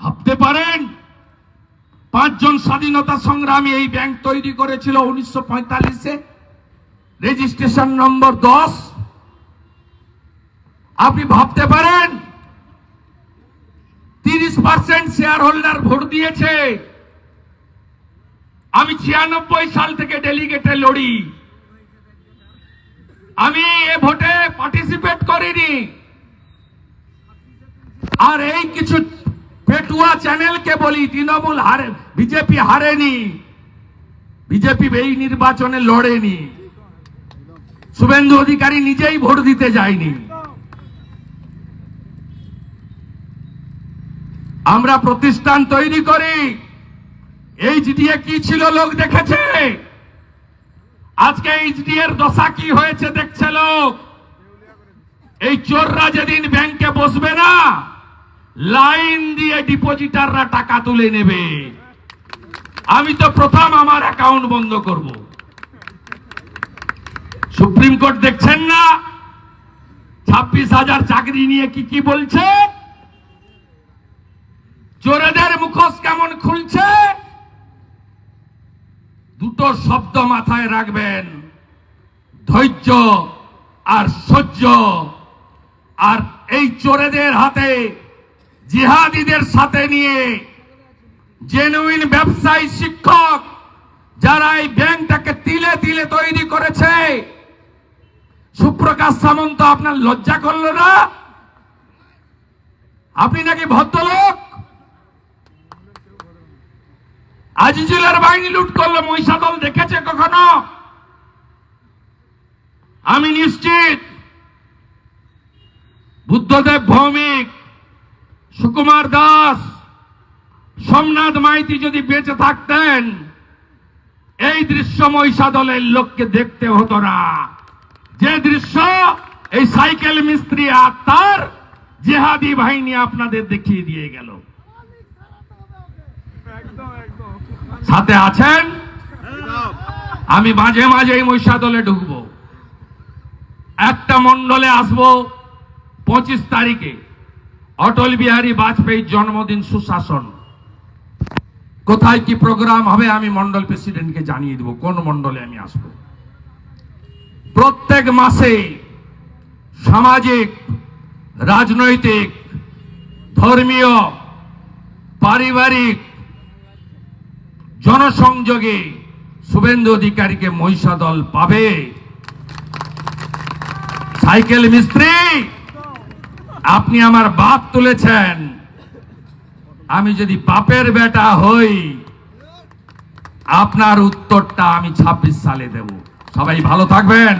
ভাবতে পারেন? পাঁচজন স্বাধীনতা সংগ্রামী এই ব্যাংক তৈরি করেছিল উনিশশো পঁয়তাল্লিশে। রেজিস্ট্রেশন নম্বর দশ। আপনি ভাবতে পারেন? তিরিশ পার্সেন্ট শেয়ার হোল্ডার ভোট দিয়েছে। আমি ছিয়ানব্বই সাল থেকে ডেলিগেটে লড়ি। আমি এ ভোটে পার্টিসিপেট করিনি। আর এই কিছু পেটুয়া চ্যানেলকে বলি, তৃণমূল হারে, বিজেপি হারেনি। বিজেপি এই নির্বাচনে লড়েনি। শুভেন্দু অধিকারী নিজেই ভোট দিতে যায়নি। আমরা প্রতিষ্ঠান তৈরি করি। এইচডিএ কি ছিল লোক দেখেছে? আজকে এইচডি এর দশা কি হয়েছে দেখছে লোক? এই চোররা যেদিন ব্যাংকে বসবে না লাইন দিয়ে ডিপোজিটাররা টাকা তুলে নেবে। আমি তো প্রথম আমার অ্যাকাউন্ট বন্ধ করব। সুপ্রিম কোর্ট দেখছেন না? ছাব্বিশ হাজার চাকরি নিয়ে কি কি বলছে? চোরেদের মুখোশ কেমন খুলছে? দুটো শব্দ মাথায় রাখবেন। ধৈর্য আর সহ্য। আর এই চোরেদের হাতে জিহাদিদের সাথে নিয়ে জেনুইন ব্যবসায়ী শিক্ষক যারা এই ব্যাংকটাকে তিলে তিলে তৈরি করেছে, সুপ্রকাশ সামন্ত আপনার লজ্জা করল না? আপনি নাকি ভদ্রলোক? আজিজুলের বাহিনী লুট করল, মহিষাদল দেখেছে কখনো? আমি নিশ্চিত, বুদ্ধদেব ভৌমিক সুকুমার দাস, সোমনাথ মাইতি যদি বেঁচে থাকতেন, এই দৃশ্য মহিষাদলের লোককে দেখতে হতো না। যে দৃশ্য, এই সাইকেল মিস্ত্রি আর তার জেহাদি বাহিনী আপনাদের দেখিয়ে দিয়ে গেল। সাথে আছেন? আমি মাঝে মাঝে এই মহিষাদলে ঢুকবো। একটা মন্ডলে আসব পঁচিশ তারিখে। অটল বিহারী বাজপেয়ীর জন্মদিন সুশাসন। কোথায় কি প্রোগ্রাম হবে আমি মন্ডল প্রেসিডেন্টকে জানিয়ে দেবো, কোন মন্ডলে আমি আসব। প্রত্যেক মাসে সামাজিক, রাজনৈতিক, ধর্মীয়, পারিবারিক, জনসংযোগে শুভেন্দু অধিকারীকে মহিষাদল পাবে। সাইকেল মিস্ত্রি! আপনি আমার বাপ তুলেছেন। আমি যদি বাপের বেটা হই, আপনার উত্তরটা আমি ২৬ সালে দেব। সবাই ভালো থাকবেন।